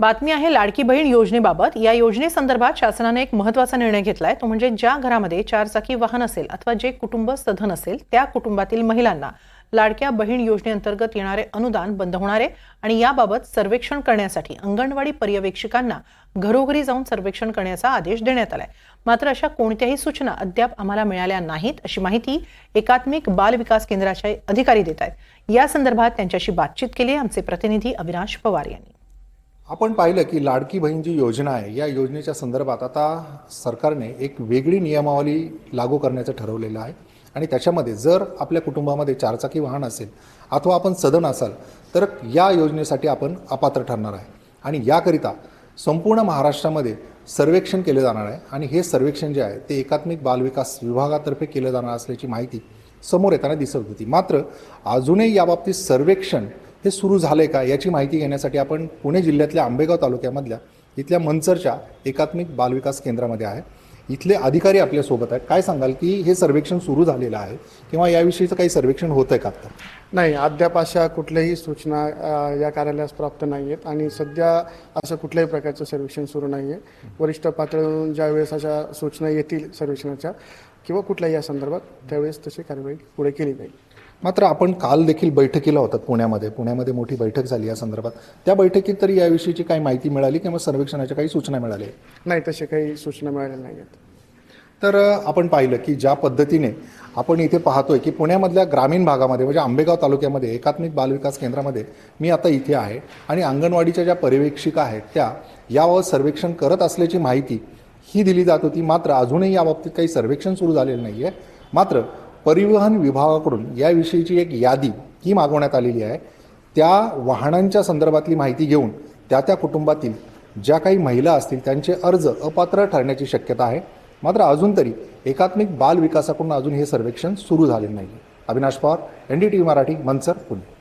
बातमी आहे लाडकी बहीण योजनेबाबत. या योजनेसंदर्भात शासनाने एक महत्त्वाचा निर्णय घेतलाय. तो म्हणजे ज्या घरामध्ये चारचाकी वाहन असेल अथवा जे कुटुंब सधन असेल त्या कुटुंबातील महिलांना लाडक्या बहीण योजनेअंतर्गत येणारे अनुदान बंद होणार आहे आणि याबाबत सर्वेक्षण करण्यासाठी अंगणवाडी पर्यवेक्षिकांना घरोघरी जाऊन सर्वेक्षण करण्याचा आदेश देण्यात आलाय. मात्र अशा कोणत्याही सूचना अद्याप आम्हाला मिळाल्या नाहीत अशी माहिती एकात्मिक बाल विकास केंद्राचे अधिकारी देत आहेत. या संदर्भात त्यांच्याशी बातचीत केली आमचे प्रतिनिधी अविनाश पवार यांनी. आपण पाहिलं की लाडकी बहीण जी योजना आहे या योजनेच्या संदर्भात आता सरकारने एक वेगळी नियमावली लागू करण्याचं ठरवलेलं आहे. आणि त्याच्यामध्ये जर आपल्या कुटुंबामध्ये चारचाकी वाहन असेल अथवा आपण सदन असाल तर या योजनेसाठी आपण अपात्र ठरणार आहे. आणि याकरिता संपूर्ण महाराष्ट्रामध्ये सर्वेक्षण केले जाणार आहे. आणि हे सर्वेक्षण जे आहे ते एकात्मिक बालविकास विभागातर्फे केलं जाणार असल्याची माहिती समोर येताना दिसत होती. मात्र अजूनही याबाबतीत सर्वेक्षण हे सुरू झालं आहे का याची माहिती घेण्यासाठी आपण पुणे जिल्ह्यातल्या आंबेगाव तालुक्यामधल्या इथल्या मंचरच्या एकात्मिक बालविकास केंद्रामध्ये आहे. इथले अधिकारी आपल्यासोबत आहेत. काय सांगाल की हे सर्वेक्षण सुरू झालेलं आहे किंवा याविषयीचं काही सर्वेक्षण होतं आहे का आता? नाही अद्याप अशा कुठल्याही सूचना या कार्यालयास प्राप्त नाही आहेत आणि सध्या असं कुठल्याही प्रकारचं सर्वेक्षण सुरू नाही आहे वरिष्ठ पातळीवरून ज्या वेळेस अशा सूचना येतील सर्वेक्षणाच्या किंवा कुठल्याही या संदर्भात त्यावेळेस तशी कार्यवाही पुढे केली जाईल. मात्र आपण काल देखील बैठकीला होतात पुण्यामध्ये. पुण्यामध्ये मोठी बैठक झाली या संदर्भात. त्या बैठकीत तरी याविषयीची काही माहिती मिळाली किंवा सर्वेक्षणाच्या काही सूचना मिळाल्या? नाही तसे काही सूचना मिळालेल्या नाही आहेत तर आपण पाहिलं की ज्या पद्धतीने आपण इथे पाहतोय की पुण्यामधल्या ग्रामीण भागामध्ये म्हणजे आंबेगाव तालुक्यामध्ये एकात्मिक बालविकास केंद्रामध्ये मी आता इथे आहे आणि अंगणवाडीच्या ज्या पर्यवेक्षिका आहेत त्या याबाबत सर्वेक्षण करत असल्याची माहिती ही दिली जात होती. मात्र अजूनही याबाबतीत काही सर्वेक्षण सुरू झालेलं नाही आहे मात्र परिवहन विभागाकडून याविषयीची एक यादी ही मागवण्यात आलेली आहे. त्या वाहनांच्या संदर्भातली माहिती घेऊन त्या त्या कुटुंबातील ज्या काही महिला असतील त्यांचे अर्ज अपात्र ठरण्याची शक्यता आहे. मात्र अजून तरी एकात्मिक बाल विकासाकडून अजून हे सर्वेक्षण सुरू झाले नाही Avinash Pawar N D T V Marathi Mansar Pune.